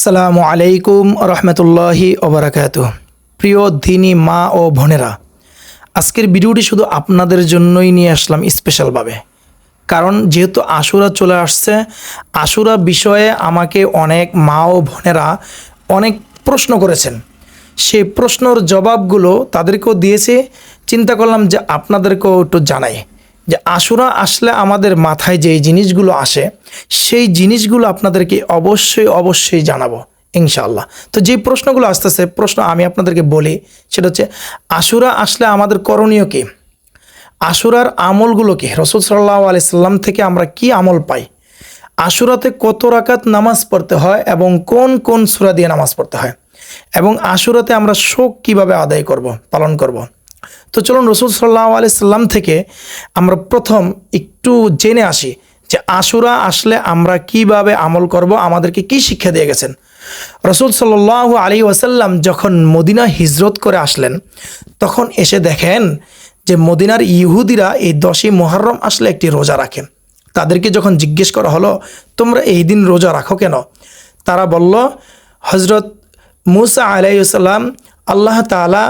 আসসালামু আলাইকুম রহমতুল্লাহি ওবরাকাত প্রিয় দিনী মা ও বোনেরা, আজকের ভিডিওটি শুধু আপনাদের জন্যই নিয়ে আসলাম স্পেশালভাবে। কারণ যেহেতু আশুরা চলে আসছে, আশুরা বিষয়ে আমাকে অনেক মা ও বোনেরা অনেক প্রশ্ন করেছেন। সেই প্রশ্নর জবাবগুলো তাদেরকেও দিয়েছে। চিন্তা করলাম যে আপনাদেরকেও একটু জানাই। যে আশুরা আসলে আমাদের মাথায় যে জিনিসগুলো আসে, সেই জিনিসগুলো আপনাদেরকে অবশ্যই অবশ্যই জানাব, ইনশাআল্লাহ। তো যে প্রশ্নগুলো আসতেছে, প্রশ্ন আমি আপনাদেরকে বলি, সেটা হচ্ছে, আশুরা আসলে আমাদের করণীয় কি? আশুরার আমলগুলো কি? রসুল সাল্লাহ আলাইসাল্লাম থেকে আমরা কি আমল পাই? আশুরাতে কত রাকাত নামাজ পড়তে হয় এবং কোন কোন সুরা দিয়ে নামাজ পড়তে হয়? এবং আশুরাতে আমরা শোক কীভাবে আদায় করব, পালন করব। তো চলুন রসুল সাল্লাহ আলাইসাল্লাম থেকে আমরা প্রথম একটু জেনে আসি যে আশুরা আসলে আমরা কীভাবে আমল করব, আমাদেরকে কি শিক্ষা দিয়ে গেছেন। রসুল সাল্লাহ আলী ওয়াসাল্লাম যখন মদিনা হিজরত করে আসলেন, তখন এসে দেখেন যে মদিনার ইহুদিরা এই দশই মোহরম আসলে একটি রোজা রাখেন তাদেরকে যখন জিজ্ঞেস করা হলো, তোমরা এই দিন রোজা রাখো কেন? তারা বলল হজরত মুসা আলাইসাল্লাম আল্লাহ তালা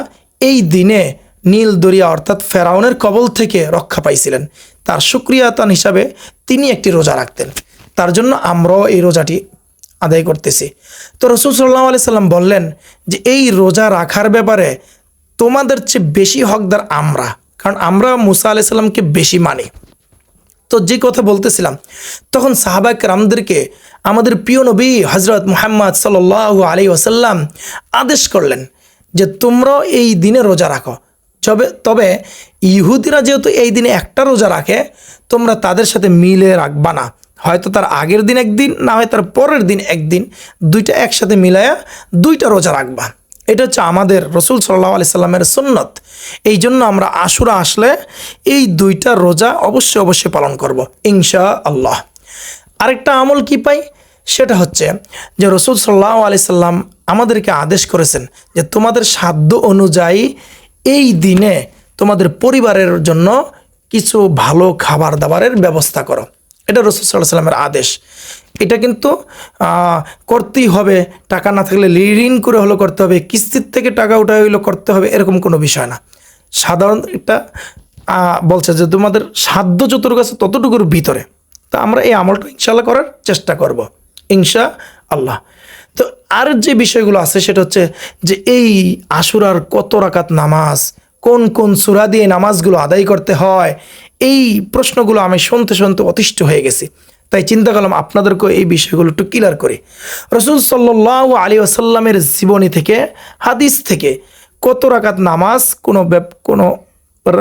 এই দিনে নীল দরিয়া অর্থাৎ ফেরাউনের কবল থেকে রক্ষা পাইছিলেন। তার সুক্রিয়াতান হিসাবে তিনি একটি রোজা রাখতেন। তার জন্য আমরাও এই রোজাটি আদায় করতেছি। তো রসুল সাল্লাহ আলি সাল্লাম বললেন যে, এই রোজা রাখার ব্যাপারে তোমাদের চেয়ে বেশি হকদার আমরা, কারণ আমরা মুসা আলাহি সাল্লামকে বেশি মানি। তো যে কথা বলতেছিলাম, তখন সাহাবাক রামদেরকে আমাদের প্রিয় নবী হজরত মুহাম্মদ সাল আলী ওসাল্লাম আদেশ করলেন যে, তোমরাও এই দিনে রোজা রাখো। তবে তবে ইহুদিরা যেহেতু এই দিনে একটা রোজা রাখে, তোমরা তাদের সাথে মিলে রাখবা না। হয়তো তার আগের দিন একদিন, না হয় তার পরের দিন একদিন, দুইটা একসাথে মিলায়া দুইটা রোজা রাখবা। এটা হচ্ছে আমাদের রসুল সাল্লাহ আলি সাল্লামের সুন্নত। এই জন্য আমরা আশুরা আসলে এই দুইটা রোজা অবশ্যই অবশ্যই পালন করব ইনশা আল্লাহ আরেকটা আমল কি পাই? সেটা হচ্ছে যে রসুল সাল্লাহ আলি সাল্লাম আমাদেরকে আদেশ করেছেন যে তোমাদের সাধ্য অনুযায়ী এই দিনে তোমাদের পরিবারের জন্য কিছু ভালো খাবার দাবারের ব্যবস্থা করো। এটা রসুল সাল্লাহ সাল্লামের আদেশ। এটা কিন্তু করতেই হবে। টাকা না থাকলে ঋণ করে হলো করতে হবে। কিস্তির থেকে টাকা উঠা হইল করতে হবে। এরকম কোনো বিষয় না। সাধারণ একটা বলছে যে তোমাদের সাধ্য যতটুকু আছে ততটুকুর ভিতরে। তা আমরা এই আমলটা ইনশাল্লাহ করার চেষ্টা করব। ইনশা আল্লাহ। তো আর যে বিষয়গুলো আছে, সেটা হচ্ছে যে এই আশুরার কত রাকাত নামাজ, কোন কোন সুরা দিয়ে নামাজগুলো আদায় করতে হয়, এই প্রশ্নগুলো আমি শুনতে শুনতে অতিষ্ঠ হয়ে গেছি। তাই চিন্তা করলাম আপনাদেরকে এই বিষয়গুলো একটু ক্লিয়ার করি। রসুল সাল্লাহ আলী আসাল্লামের জীবনী থেকে, হাদিস থেকে কত রাকাত নামাজ কোনো কোনো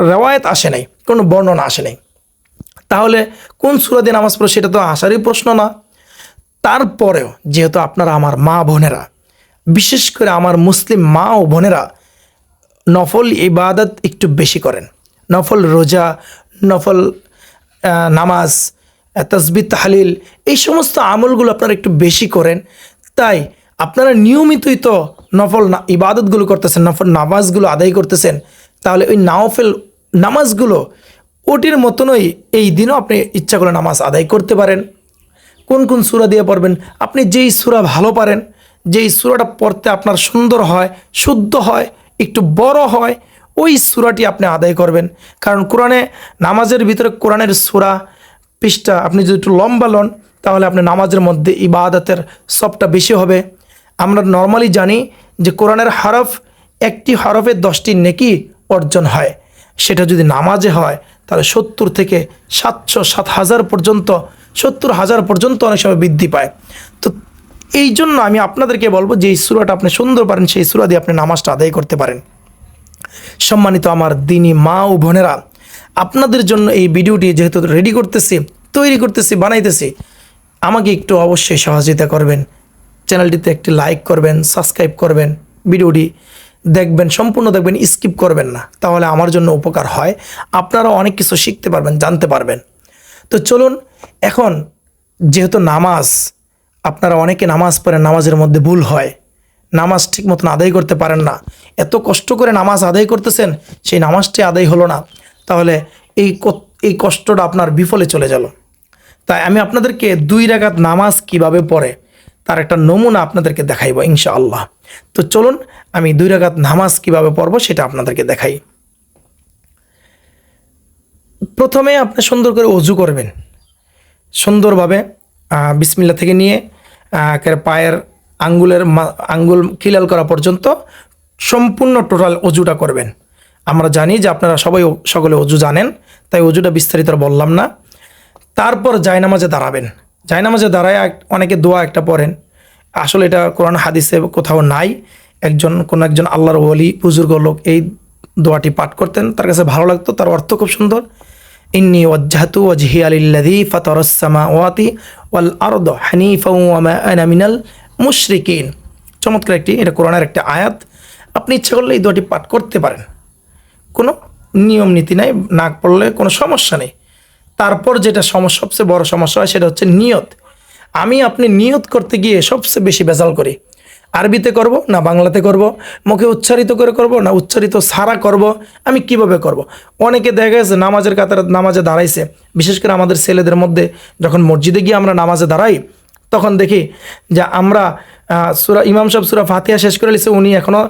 রেওয়ায়ত আসে নাই, কোনো বর্ণনা আসে নাই। তাহলে কোন সুরা দিয়ে নামাজ পড়ো সেটা তো আসারই প্রশ্ন না। তারপরেও যেহেতু আপনারা আমার মা বোনেরা, বিশেষ করে আমার মুসলিম মা ও বোনেরা নফল ইবাদত একটু বেশি করেন। নফল রোজা, নফল নামাজ তসবি তাহলিল, এই সমস্ত আমলগুলো আপনারা একটু বেশি করেন। তাই আপনারা নিয়মিতই তো নফল ইবাদতগুলো করতেছেন, নফল নামাজগুলো আদায় করতেছেন, তাহলে ওই নাওফেল নামাজগুলো ওটির মতনই এই দিনও আপনি ইচ্ছা করে নামাজ আদায় করতে পারেন। কোন কোন সুরা দিয়ে পড়বেন? আপনি যেই সুরা ভালো পারেন, যেই সুরাটা পড়তে আপনার সুন্দর হয়, শুদ্ধ হয়, একটু বড় হয়, ওই সুরাটি আপনি আদায় করবেন। কারণ কোরআনে নামাজের ভিতরে কোরআনের সুরা পৃষ্ঠা আপনি যদি একটু লম্বা লন, তাহলে আপনি নামাজের মধ্যে ইবাদতের সবটা বেশি হবে। আমরা নর্মালি জানি যে কোরআনের হরফ, একটি হরফে দশটি নেকি অর্জন হয়। সেটা যদি নামাজে হয়, তাহলে সত্তর থেকে সাতশো, সাত হাজার পর্যন্ত সত্তর হাজার পর্যন্ত অনেক সময় বৃদ্ধি পায়। তো এই জন্য আমি আপনাদেরকে বলব যে সুরাটা আপনি সুন্দর পারেন, সেই সুরা দিয়ে আপনি নামাজটা আদায় করতে পারেন। সম্মানিত আমার দিনী মা ও বোনেরা, আপনাদের জন্য এই ভিডিওটি যেহেতু রেডি করতেছি, তৈরি করতেছি, বানাইতেছি, আমাকে একটু অবশ্যই সহযোগিতা করবেন। চ্যানেলটিতে একটি লাইক করবেন সাবস্ক্রাইব করবেন, ভিডিওটি দেখবেন, সম্পূর্ণ দেখবেন স্কিপ করবেন না। তাহলে আমার জন্য উপকার হয়। আপনারা অনেক কিছু শিখতে পারবেন, জানতে পারবেন। তো চলুন, এখন যেহেতু নামাজ, আপনারা অনেকে নামাজ পড়েন, নামাজের মধ্যে ভুল হয়। নামাজ ঠিক মতন আদায় করতে পারেন না। এত কষ্ট করে নামাজ আদায় করতেছেন, সেই নামাজটি আদায় হলো না। তাহলে এই এই কষ্টটা আপনার বিফলে চলে গেল। তাই আমি আপনাদেরকে দুই রাগাত নামাজ কীভাবে পড়ে, তার একটা নমুনা আপনাদেরকে দেখাইব ইনশাআল্লাহ। তো চলুন, আমি দুই রাগাত নামাজ কীভাবে পড়ব সেটা আপনাদেরকে দেখাই। প্রথমে আপনি সুন্দর করে অজু করবেন। সুন্দরভাবে বিসমিল্লা থেকে নিয়ে পায়ের আঙ্গুলের আঙ্গুল খিলাল করা পর্যন্ত সম্পূর্ণ টোটাল অজুটা করবেন। আমরা জানি যে আপনারা সবাই সকলে অজু জানেন, তাই অজুটা বিস্তারিত বললাম না। তারপর জায়নামাজে দাঁড়াবেন। জায়নামাজে দাঁড়ায় অনেকে দোয়া একটা পড়েন। আসলে এটা কোরআন হাদিসে কোথাও নাই। একজন, কোন একজন আল্লাহর ওলি, বুজুর্গ লোক এই দোয়াটি পাঠ করতেন। তার কাছে ভালো লাগতো, তার অর্থ খুব সুন্দর। ইন্নি ওয়াজ্জাহাতু ওয়াজহি আলিল্লাযী ফাতারাস সামাওয়াতি ওয়াল আরদ হানিফা ওয়া মা আনা মিনাল মুশরিকিন। চমৎকার একটি, এটা কোরআনের একটা আয়াত। আপনি ইচ্ছা করলে এই দোয়াটি পাঠ করতে পারেন। কোনো নিয়ম, নীতি নাই, না পড়লে কোনো সমস্যা নেই। তারপর যেটা সমস্যা সবচেয়ে বড় সমস্যা হয়, সেটা হচ্ছে নিয়ত। আমি আপনি নিয়ত করতে গিয়ে সবচেয়ে বেশি বেজাল করি। আরবিতে করব না বাংলাতে করব? মুখে উচ্চারিত করে করব না উচ্চারিত সারা করব? আমি কীভাবে করব? অনেকে দেখা গেছে নামাজের কাতার নামাজে দাঁড়াইছে। বিশেষ করে আমাদের ছেলেদের মধ্যে যখন মসজিদে গিয়ে আমরা নামাজে দাঁড়াই, তখন দেখি যে আমরা সুরা ইমাম সাহেব সুরা ফাতিয়া শেষ করে লিছে উনি এখনও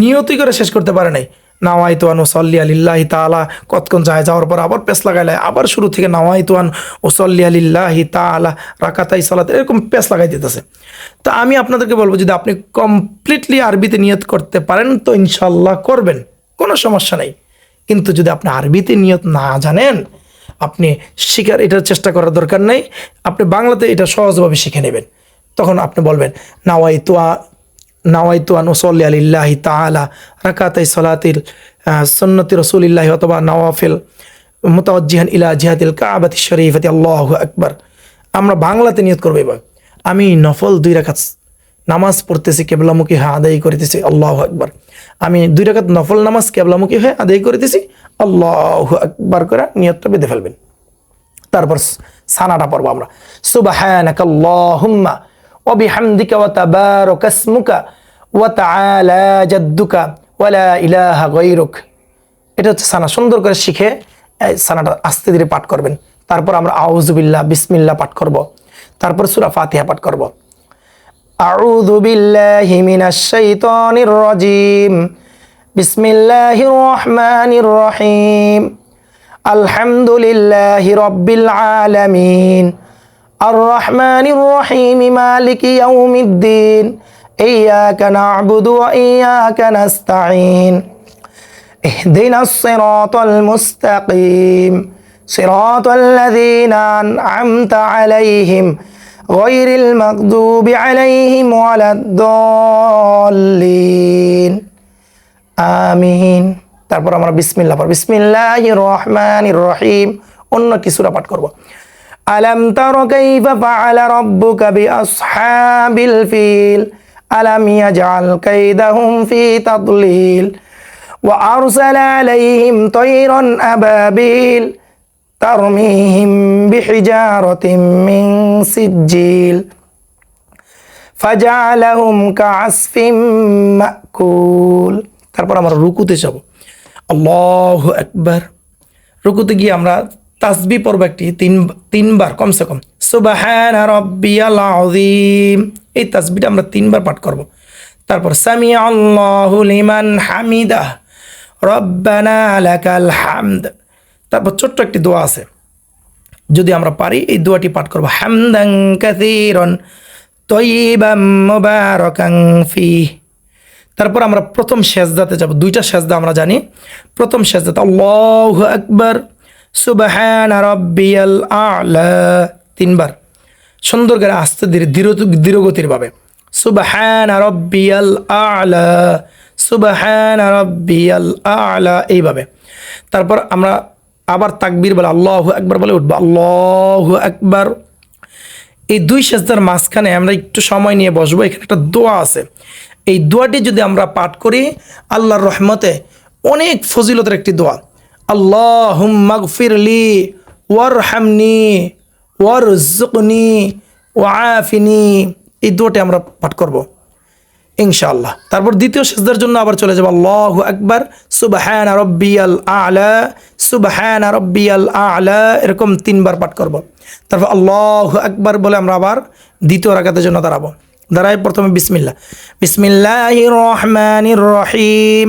নিয়তি করে শেষ করতে পারে নাই। নাওয়াই তোয়ান ওসল্লি আলিল্লাহি তালা কতক্ষণ যায় যাওয়ার পর আবার পেস লাগাই লাগাইলে, আবার শুরু থেকে নাওয়াই তোয়ান ওসল্লি আলিল্লাহি তালা রাকাতাই সালাত এরকম পেস লাগাই দিতেছে। তো আমি আপনাদেরকে বলব, যদি আপনি কমপ্লিটলি আরবিতে নিয়ত করতে পারেন, তো ইনশাল্লাহ করবেন, কোনো সমস্যা নেই। কিন্তু যদি আপনি আরবিতে নিয়ত না জানেন, আপনি শিখার এটার চেষ্টা করার দরকার নেই, আপনি বাংলাতে এটা সহজভাবে শিখে নেবেন। তখন আপনি বলবেন নাওয়াই তোয়া নাওয়াইতু আন উসল্লি আলিল্লাহি তাআলা, রাকাতাই সলাতিল সুন্নতি রসুলিল্লাহি অথবা নওয়াফিল মুতাওয়াজ্জিহান ইলা জিহাদিল কাবাতি শরীফাতি। আল্লাহু আকবার। আমরা বাংলাতে নিয়ত করব এবার। আমি নফল দুই রাকাত নামাজ পড়তেছি, কেবলামুখী হয়ে আদায় করিতেছি। আল্লাহ আকবার। আমি দুই রাকাত নফল নামাজ, কেবলামুখী হয়ে আদায় করিতেছি। আল্লাহ আকবার করে নিয়তটা বেঁধে ফেলবেন। তারপর সানাটা পড়ব আমরা। সুবহানাকা আল্লাহুম্মা ওয়া বিহামদিকা ওয়া তাবারাকা ইসমুকা ওয়া তাআলা জাদ্দুকা ওয়া লা ইলাহা গায়রুক এটা হচ্ছে সানা সুন্দর করে শিখে এই সানাটা আস্তে ধীরে পাঠ করবেন তারপর আমরা আউযুবিল্লাহ বিসমিল্লাহ পাঠ করব তারপর সূরা ফাতিহা পাঠ করব أعوذ بالله من الشيطان الرجيم بسم الله الرحمن الرحيم الحمد لله رب العالمين الرحمن الرحيم مالك يوم الدين إياك نعبد وإياك نستعين اهدنا الصراط المستقيم صراط الذين أنعمت عليهم غير المغضوب عليهم ولا الضالين আমিন তারপর আমরা বিসমিল্লাহ পড়ব বিসমিল্লাহ রহমান রহিম অন্য কিছুরা পাঠ করব আলম তর কাইফা ফাআলা রাব্বুকা বিআসহাবিল ফিল। আলম ইয়াজআল কাইদাহুম ফি তাদলিল। ওয়া আরসালা আলাইহিম তায়রান আবাবিল। তারমিহিম বিহিজারাতিম মিন সিজিল ফাজআলাহুম কাআসফিম মাকুল। তারপর আমরা রুকুতে যাব। আল্লাহু আকবার। রুকুতে গিয়ে আমরা তাসবি পড়ব একটি, তিন, তিনবার, কমসে কম। সুবাহান রব্বিয়াল আযীম। এই তাসবিটা আমরা তিনবার পাঠ করব। তারপর সামি আল্লাহু লিমান হামিদা, রব্বানা লাকাল হামদ। তারপর ছোট্ট একটি দোয়া আছে। যদি আমরা পারি, এই দোয়াটি পাঠ করব হামদাং কাসীরান তয়িবাম মুবারাকান ফি তারপর আমরা প্রথম সেজদাতে যাব। দুইটা সেজদা আমরা জানি। প্রথম সেজদাতে আল্লাহু আকবার। সুবহান রাব্বিয়াল আ'লা। তিনবার। সুন্দর করে আস্তে ধীরে, ধীর, ধীরগতির ভাবে। সুবহান রাব্বিয়াল আ'লা। সুবহান রাব্বিয়াল আ'লা। এইভাবে। তারপর আমরা আবার তাকবীর বলে আল্লাহু একবার বলে উঠবো। আল্লাহু একবার এই দুই সেজদার মাঝখানে আমরা একটু সময় নিয়ে বসবো। এখানে একটা দোয়া আছে। এই দোয়াটি যদি আমরা পাঠ করি, আল্লাহর রহমতে অনেক ফজিলতের একটি দোয়া। আল্লাহ হুম্মাগফিরলি ওয়ার হামনি ওয়ার জুকনি ওয়াফিনি এই দুটি আমরা পাঠ করব, ইনশাআল্লাহ। তারপর দ্বিতীয় সেজদার জন্য আবার চলে যাব, আল্লাহ আকবার, সুবহান রব্বিয়াল আলা, সুবহান রব্বিয়াল আলা, এরকম তিনবার পাঠ করব। তারপর আল্লাহ আকবার বলে আমরা আবার দ্বিতীয় রাকাতের জন্য দাঁড়াবো। দাঁড়াই প্রথমে বিসমিল্লা বিসমিল্লাহ রহমান রহিম।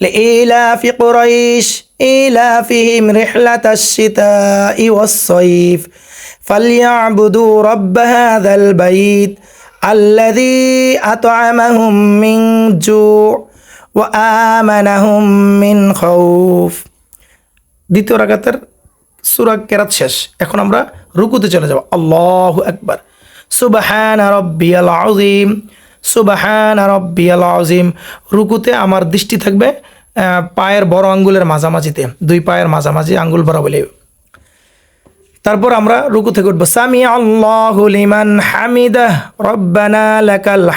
لإيلاف قريش إيلافهم رحلة الشتاء والصيف فليعبدوا رب هذا البيت الذي أطعمهم من جوع وآمنهم من خوف দ্বিতীয় রাগাতের সুরা কেরাত শেষ এখন আমরা রুকুতে চলে যাব আল্লাহ একবার সুবাহান রব্বিয়াল আজিম সুবাহান রব্বিয়াল আজিম রুকুতে আমার দৃষ্টি থাকবে পায়ের বড় আঙ্গুলের মাঝামাঝিতে। দুই পায়ের মাঝামাঝি আঙ্গুল বড় বলে তারপর আমরা রুকু থেকে উঠবো। সামি আল্লাহ লিমান হামিদাহ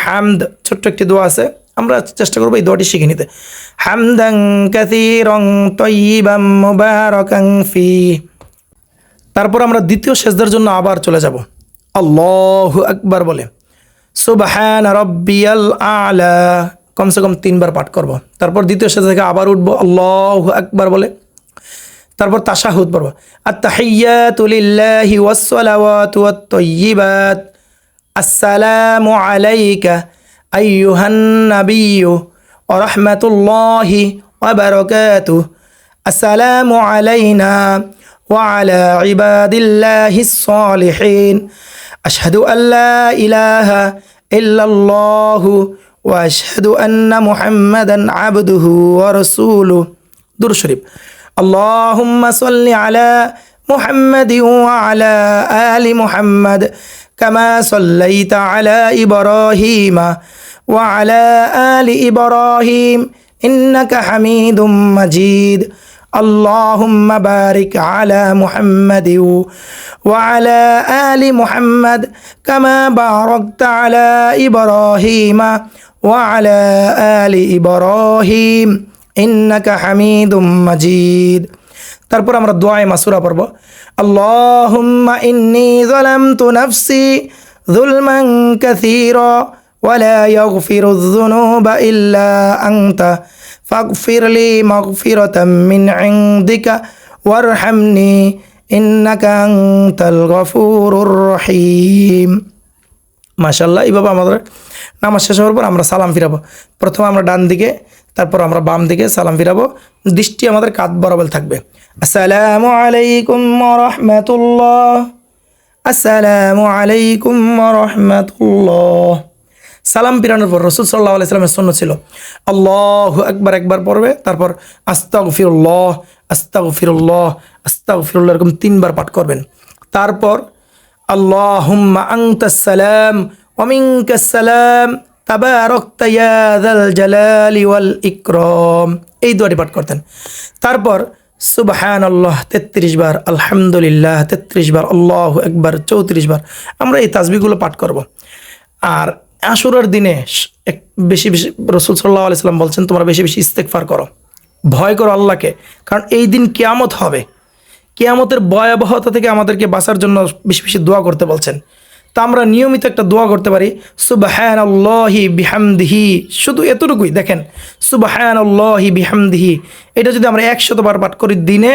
হামদ। ছোট্ট একটি দোয়া আছে। আমরা চেষ্টা করব এই দোয়াটি শিখে নিতে। হামদাং কাসীরাং তয়্যিবাম ফি তারপর আমরা দ্বিতীয় সেজদার জন্য আবার চলে যাব। আল্লাহু আকবার বলে। সুবহান রব্বিয়াল আলা। কমসে কম তিনবার পাঠ করব। তারপর দ্বিতীয় সেজদা থেকে আবার উঠবো, আল্লাহু আকবার বলে। তারপর তাশাহুদ পড়ব। আত্তাহিয়াতু লিল্লাহি ওয়াসসালাওয়াতু ওয়াত-তাইয়্যিবাত আসসালামু আলাইকা আইয়ুহান নাবিয়্যু ওয়া রাহমাতুল্লাহি ওয়া বারাকাতুহু। আসসালামু আলাইনা ওয়া আলা ইবাদিল্লাহিস সালিহিন أشهد أن لا إله إلا الله وأشهد أن محمدا عبده ورسوله. دور شريب اللهم صل على محمد وعلى آل محمد كما صليت على إبراهيم وعلى آل إبراهيم إنك حميد مجيد. اللهم بارك على محمد وعلى آل محمد كما باركت على إبراهيم وعلى آل إبراهيم ইন্নাকা হামিদুম মাজিদ তারপর আমরা দোয়ায় মাসুরা পড়ব আল্লাহুম্মা ইন্নি যালামতু নাফসি যুলমান কাসীরা ولا يغفر الذنوب إلا أنت ফাগফির লি মাগফিরাতাম মিন ইনদিকা ওয়ারহামনি ইন্নাকা আনতাল গফুরুর রহিম মাশাল্লাহ এইভাবে আমাদের নামাজ শেষ হওয়ার পর আমরা সালাম ফিরাবো। প্রথমে আমরা ডান দিকে, তারপর আমরা বাম দিকে সালাম ফিরাবো। দৃষ্টি আমাদের কাত বরাবর থাকবে। আসসালামু আলাইকুম রহমতুল্লাহ আসসালামু আলাইকুম রহমতুল্লাহ সালাম ফিরানোর পর রসুল সাল্লাহ আলাইসালামের শূন্য ছিল, আল্লাহ একবার একবার পড়বে, তারপর আস্তাগ ফিরুল্লাহ আস্তাগ ফিরুল্লাহ আস্তাগ ফিরুল্লাহ এরকম তিনবার পাঠ করবেন। তারপর আল্লাহুম্মা আংতাস সালাম ওমিনকাস সালাম, তাবারাকতা ইয়া যাল জালালি ওয়াল ইকরাম। এই দোয়াটি পাঠ করতেন। তারপর সুবহান আল্লাহ তেত্রিশ বার, আলহামদুলিল্লাহ তেত্রিশ বার, আল্লাহ একবার চৌত্রিশ বার আমরা এই তাসবিগুলো পাঠ করব। আর আশুরার দিনে বেশি বেশি রসুল সাল্লাহ আলাইসাল্লাম বলছেন, তোমরা বেশি বেশি ইস্তেকফার করো। ভয় করো আল্লাহকে। কারণ এই দিন কেয়ামত হবে। কেয়ামতের ভয়াবহতা থেকে আমাদেরকে বাঁচার জন্য বেশি বেশি দোয়া করতে বলছেন। তা আমরা নিয়মিত একটা দোয়া করতে পারি সুবাহান আল্লাহি বিহামদিহি। শুধু এতটুকুই, দেখেন সুবাহান আল্লাহি বিহামদিহি। এটা যদি আমরা একশতবার পাঠ করি, দিনে,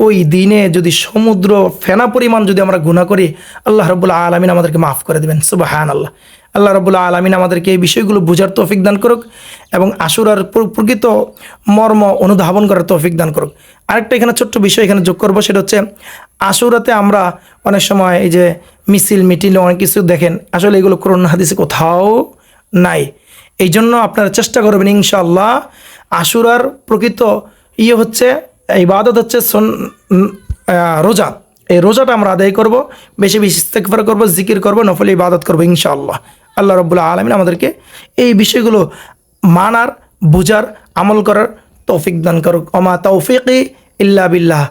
ওই দিনে যদি সমুদ্র ফেনা পরিমাণ যদি আমরা গুণা করি, আল্লাহ রবুল্লা আলমিন আমাদেরকে মাফ করে দেবেন সুবাহান আল্লাহ আল্লাহ রবুল্লা আলমিন আমাদেরকে এই বিষয়গুলো বোঝার তৌফিক দান করুক এবং আশুরার প্রকৃত মর্ম অনুধাবন করার তৌফিক দান করুক। আরেকটা এখানে ছোট্ট বিষয় এখানে যোগ করব, সেটা হচ্ছে আশুরাতে আমরা অনেক সময় এই যে মিছিল মিটিল অনেক কিছু দেখেন, আসলে এগুলো করোনা হাদিসে কোথাও নাই। এই জন্য আপনারা চেষ্টা করবেন ইনশাআল্লাহ আশুরার প্রকৃত ইয়ে হচ্ছে, ইবাদত হচ্ছে সন- রোজা। এই রোজাটা আমরা আদায় করব, বেশি বেশি ইস্তেকফার করব, জিকির করব, নফল ইবাদত করব ইনশাআল্লাহ। আল্লাহ রব্বুল্লাহ আলমিন আমাদেরকে এই বিষয়গুলো মানার, বুঝার, আমল করার তৌফিক দান করুক। অমা তৌফিক ইল্লা বিল্লাহ।